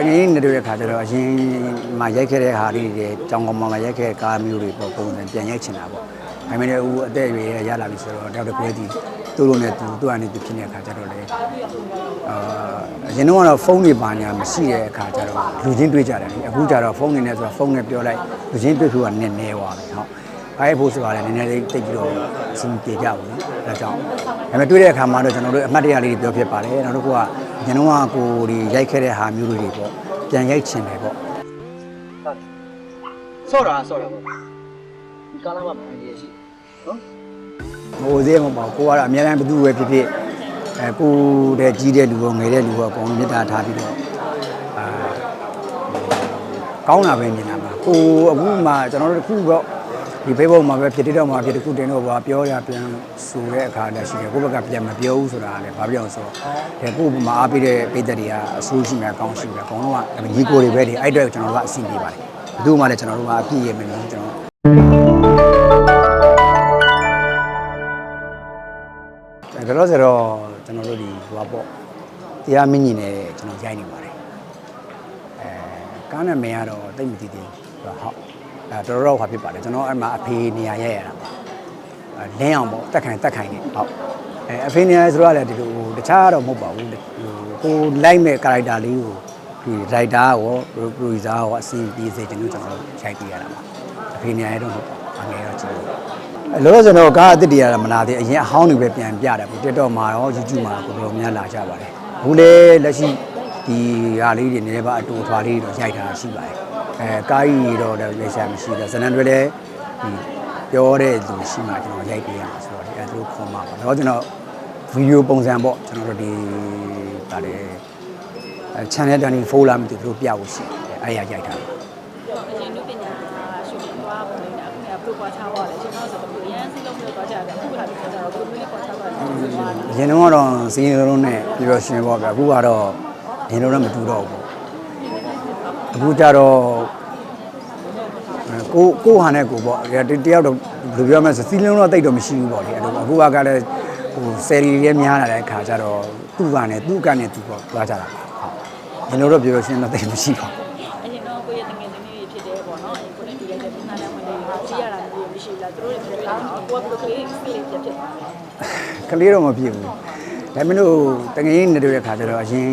အရင်နေတွေ့တဲ့ခါကျတော့အရင်မှရိုက်ခဲ့တဲ့ဟာလေးတွေကြောင်ကောင်မှရိုက်ခဲ့တဲ့ကားမျိုးတွေပေါ့ပုံစံပြန်ရိုက်ချင်တာပေါ့။ဒါပေမဲ့ဦးအသက်အရွယ်ရလာပြီဆိုတော့တယောက်တစ်ခွဲစီသူ့လိုနဲ့သူသူ့အနေနဲ့ဖြစ်နေတဲ့ခါကျတော့လေအာအရင်တော့ဖုန်းတွေပါညာမရှိတဲ့အခါကျတော့လူချင်းတွေ့ကြတယ်လေအခုကျတော့ဖုန်းနေနဲ့ဆိုတော့ဖုန်းနဲ့ပြောလိုက်လူချင်းတွေ့ဖို့ကနည်းနည်းသွားပြီဟုတ်။ အဲဖို့ဆိုတာလည်းနည်းနည်းလေးတိတ်ပြီးတော့အဆင်ပြေကြဘူး။ဒါကြောင့်ဒါပေမဲ့တွေ့တဲ့အခါမှာတော့ကျွန်တော်တို့အမှတ်တရလေးတွေပြောဖြစ်ပါတယ်။နောက်တစ်ခုကညနုံးကကိုဒီရိုက်ခဲ့တဲ့ဟာမျိုးတွေပေါ့ပြန်ရိုက်ချင်တယ်ပေါ့ဆော့တာဆော့တာပေါ့ဒီကားလာမှာပြန်ရရှိနော်။ဟိုသေးမပေါ့ကိုကတော့အများအားဘယ်သူပဲဖြစ်ဖြစ်အဲကိုတဲ့ကြီးတဲ့လူရောငယ်တဲ့လူရောအကုန်လုံးမေတ္တာထားပြီးတော့အာကောင်းတာပဲမြင်တာပါ။ကိုအခုမှကျွန်တော်တို့တစ်ခုတော့ ဒီ Facebook မှာပဲဖြစ်တဲ့တော့မှာဖြစ်တစ်ခုတင်တော့ဘာပြောရပြန်ဆိုတဲ့အခါလည်းရှိတယ်ကိုယ့်ဘက်ကပြန်မပြောဘူးဆိုတာလည်းဘာပြောအောင်ဆိုတော့ဒါကိုယ့်ဘက်မှာအားပေးတဲ့ပိတ်သက်တွေကအဆိုးရှိမှအကောင်းရှိမှအကုန်လုံးကညီကိုတွေပဲဒီအဲ့အတွက်ကျွန်တော်တို့ကအဆင်ပြေပါတယ်ဘယ်သူမှလည်းကျွန်တော်တို့ကအပြည့်ရမယ်လို့ကျွန်တော်ဒါတော့ဆိုတော့ကျွန်တော်တို့ဒီဟိုပါပေါ့တရားမင်းကြီးနဲ့ကျွန်တော်ရိုက်နေပါတယ်အဲကားနာမည်ကတော့တိတ်မသိသေးဘူးဟုတ် အဲတော်တော်ဟောဖြစ်ပါတယ်ကျွန်တော်အဲ့မှာအဖေနေရာရိုက်ရတာပါအဲလင်းအောင်ပေါ့တက်ခိုင်တက်ခိုင်နေဟုတ်အဲအဖေနေရာဆိုတော့လည်းဒီလိုတခြားတော့မဟုတ်ပါဘူးဟိုကိုလိုက်မဲ့ကာရိုက်တာလေးကိုဒီရိုက်တာရောပရိုဂျူဆာရောအစီအပြေးစေကျွန်တော်ကျွန်တော်ရိုက်ပြရတာပါအဖေနေရာရတော့မဟုတ်ပါဘူးအငယ်တော့ကြည့်လို့အဲလောလောဆယ်တော့ကားအစ်စ်တွေရတာမလာသေးအရင်အဟောင်းတွေပဲပြန်ပြတယ်ပေါ့ TikTok မှာရော YouTube မှာကိုတော်များလာကြပါတယ်အခုလေလက်ရှိ ဒီဟာလေးတွေနည်းနည်းပါအတူထွားလေးတော့ရိုက်ထားရှိပါတယ်အဲကားကြီးတော့လည်းရိုက်ရှာမရှိတော့ဇနန်တွေလည်းဒီပြောတဲ့လူရှိမှကျွန်တော်ရိုက်ပေးရမှာဆိုတော့အဲသူတို့ခေါ်မှာပါတော့ကျွန်တော်ဗီဒီယိုပုံစံပေါ့ကျွန်တော်တို့ဒီပါတယ်အဲ channel 24လာမသိဘူးသူတို့ပြဖို့ရှိတယ်အဲအဲ့ရရိုက်ထားတယ်အရင်တို့ပညာရှုပ်သွားပုံနေတာအခုကပရိုပွားချသွားတယ်ကျွန်တော်ဆိုတော့ရန်စီလုံးမျိုးသွားကြတယ်အခုကလည်းကျွန်တော်တို့မျိုးလေးပေါ်ချသွားတယ်ဆိုတော့အရင်တော့တော့စီးရင်လုံးနဲ့ပြောပြောရှင်ပေါ့ဗျအခုကတော့ ဒီလိုတော့မတူတော့ဘူးအခုကြတော့အဲကိုကိုဟာနဲ့ကိုပေါ့ဒီတယောက်တော့ဘယ်လိုပြောမလဲဆိုစီးလုံးတော့တိတ်တော့မရှိဘူးပေါ့လေအဲ့လိုအခုကလည်းဟိုဆယ်ရီရဲများလာတဲ့အခါကျတော့သူ့ကနဲ့သူ့ကနဲ့သူပေါ့သွားကြတာဟုတ်ဒီလိုတော့ပြောပြောရှင်တော့တိတ်မရှိပါဘူးအရင်တော့ကိုယ့်ရဲ့တငယ်ချင်းလေးဖြစ်တယ်ပေါ့နော်အခုလည်းဒီလိုက်တဲ့ပြည်နာနဲ့ဝင်နေကြည့်ရတာမျိုးမရှိဘူးလားသူတို့တွေပြောတာကိုယ့်ဘယ်လိုကလေး feel ဖြစ်ဖြစ်သွားလဲကလေးတော့မဖြစ်ဘူး ဒါပေမဲ့လို့တကယ်နေတွေ့တဲ့ခါကျတော့အရင်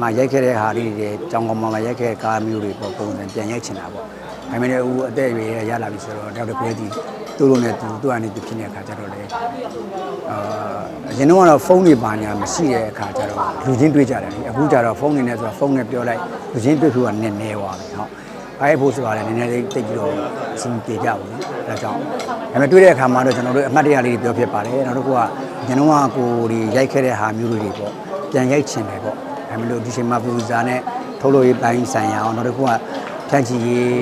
မှရိုက်ခဲ့တဲ့ဟာလေးတွေကြောင်ကောင်မှရိုက်ခဲ့တဲ့ကားမျိုးတွေပေါ့ပုံစံပြန်ရိုက်ချင်တာပေါ့ဒါပေမဲ့ဦးအသက်အရွယ်ရလာပြီဆိုတော့တယောက်တစ်ခွဲစီသူ့လိုနဲ့သူသူ့အနေနဲ့ဖြစ်နေတဲ့ခါကျတော့လေအာအရင်တော့ဖုန်းတွေပါညာမရှိတဲ့အခါကျတော့လူချင်းတွေ့ကြတယ်လေအခုကျတော့ဖုန်းနေနဲ့ဆိုတော့ဖုန်းနဲ့ပြောလိုက်လူချင်းတွေ့ဖို့ကနည်းနည်းသွားပြီဟုတ် အဲဖို့ဆိုတာလည်းနည်းနည်းလေးတိတ်ပြီးတော့အဆင်ပြေကြဘူးလေဒါကြောင့်ဒါပေမဲ့တွေ့တဲ့အခါမှာတော့ကျွန်တော်တို့အမှတ်တရလေးတွေပြောဖြစ်ပါတယ်နောက်တစ်ခုကညနုံးကကိုဒီရိုက်ခဲ့တဲ့ဟာမျိုးတွေပေါ့ပြန်ရိုက်ချင်တယ်ပေါ့ဒါပေမဲ့လို့ဒီချိန်မှာပူဇာနဲ့ထုတ်လို့ရေးပိုင်းဆိုင်ရအောင်နောက်တစ်ခုကဖြန့်ချီရေး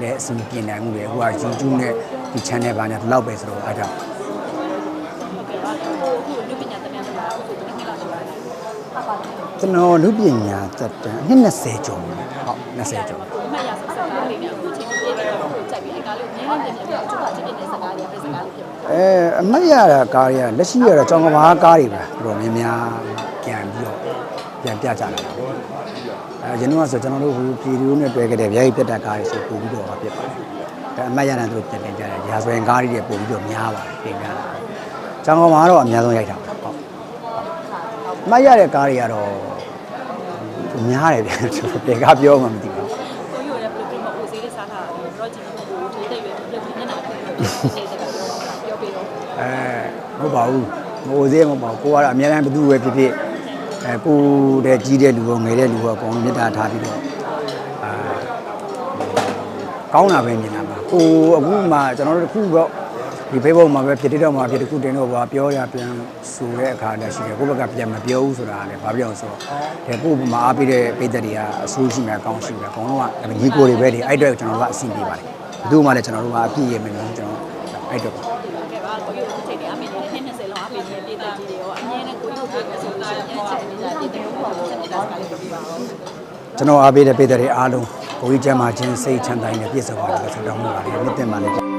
လည်းအဆင်ပြေနိုင်မှုတွေအခုက YouTube နဲ့ဒီ channel ဘာညာဒီလောက်ပဲဆိုတော့အဲ့ဒါဟုတ်ကဲ့ပါအခုအခုလူပညာတမန်တော်အခုတကယ်လောက်ရှိပါတယ် ကျွန်တော်လူပညာတက်တန်းအနှစ်20ကျော်ဟုတ်20ကျော်အမှတ်ရစကားလေးနဲ့အခုချိန်ပြည့်ပြီးတော့အခုကြိုက်ပြီးအဲကားလေးကိုနည်းနည်းပြန်ပြန်ပြီးတော့သူကချစ်တဲ့စကားလေးပြစကားလေးဖြစ်တယ်အဲအမတ်ရတာကားတွေကလက်ရှိရတော့ကြောင်ကဘာကားတွေပဲတော်တော်များများပြန်ပြီးတော့ပြန်ပြကြတာပါအဲကျွန်တော်ကဆိုကျွန်တော်တို့ဟိုပြည်သူနဲ့တွေ့ခဲ့တဲ့ဗျာကြီးပြတ်တက်ကားတွေဆိုပို့ပြီးတော့ဖြစ်ပါတယ်ဒါအမတ်ရတာသူတို့ပြန်ပြန်ကြတယ်ရာဇဝင်ကားတွေပို့ပြီးတော့များပါတယ်ပြင်ပြတာကြောင်ကဘာတော့အများဆုံးရိုက်တာပါဟုတ်အ မတ်ရတဲ့ကားတွေကတော့များတယ်ဗျပြန်ကားပြောမှမသိဘူးကိုယူရဲဘယ်လိုပြောမအိုစေးလေးစားထားတာလဲတော့ကျင်တော့ကိုထေးတဲ့ရွယ်ပြည့်ပြည့်မျက်နှာပြည့်နေတယ်ပြောပြီးတော့အဲမဟုတ်ပါဘူးမဟုတ်သေးမဟုတ်ပါဘူးကိုကတော့အများအားဘယ်သူပဲဖြစ်ဖြစ်အဲကိုတဲ့ကြီးတဲ့လူရောငယ်တဲ့လူရောအကုန်လုံးမေတ္တာထားပြီးတော့အာကောင်းတာပဲမြင်တာပါကိုအခုမှကျွန်တော်တို့တစ်ခုတော့ ဒီ Facebook မှာပဲဖြစ်တဲ့တော့မှာဖြစ်တစ်ခုတင်တော့ဘာပြောရပြန်ဆိုတဲ့အခါလည်းရှိတယ်ကိုယ့်ဘက်ကပြန်မပြောဘူးဆိုတာလည်းဘာပြောအောင်ဆိုတော့ဒါကိုယ့်ဘက်မှာအားပေးတဲ့ပိတ်သက်တွေကအဆိုးရှိမှအကောင်းရှိမှအကုန်လုံးကညီကိုတွေပဲဒီအဲ့အတွက်ကျွန်တော်တို့ကအဆင်ပြေပါတယ်ဘယ်သူမှလည်းကျွန်တော်တို့ကအပြည့်ရမယ်လို့ကျွန်တော်အဲ့အတွက်ပါကဲပါကိုယူအခုချိန်နေအမေနဲ့နှစ်20လောက်အမေနဲ့ပြည်သားကြီးတွေရောအမြဲတမ်းကိုယူပြောဆိုလို့ရှိရင်ချက်နေကြပြည်တယ်ဘောဘောချက်နေတာစကားလေးပြောပြပါဦးကျွန်တော်အားပေးတဲ့ပြည်သူတွေအားလုံးကိုကြီးကျမ်းမာခြင်းစိတ်ချမ်းသာခြင်းနဲ့ပြည့်စုံပါလို့ဆုတောင်းမှုပါတယ်မြတ်တင်ပါလေ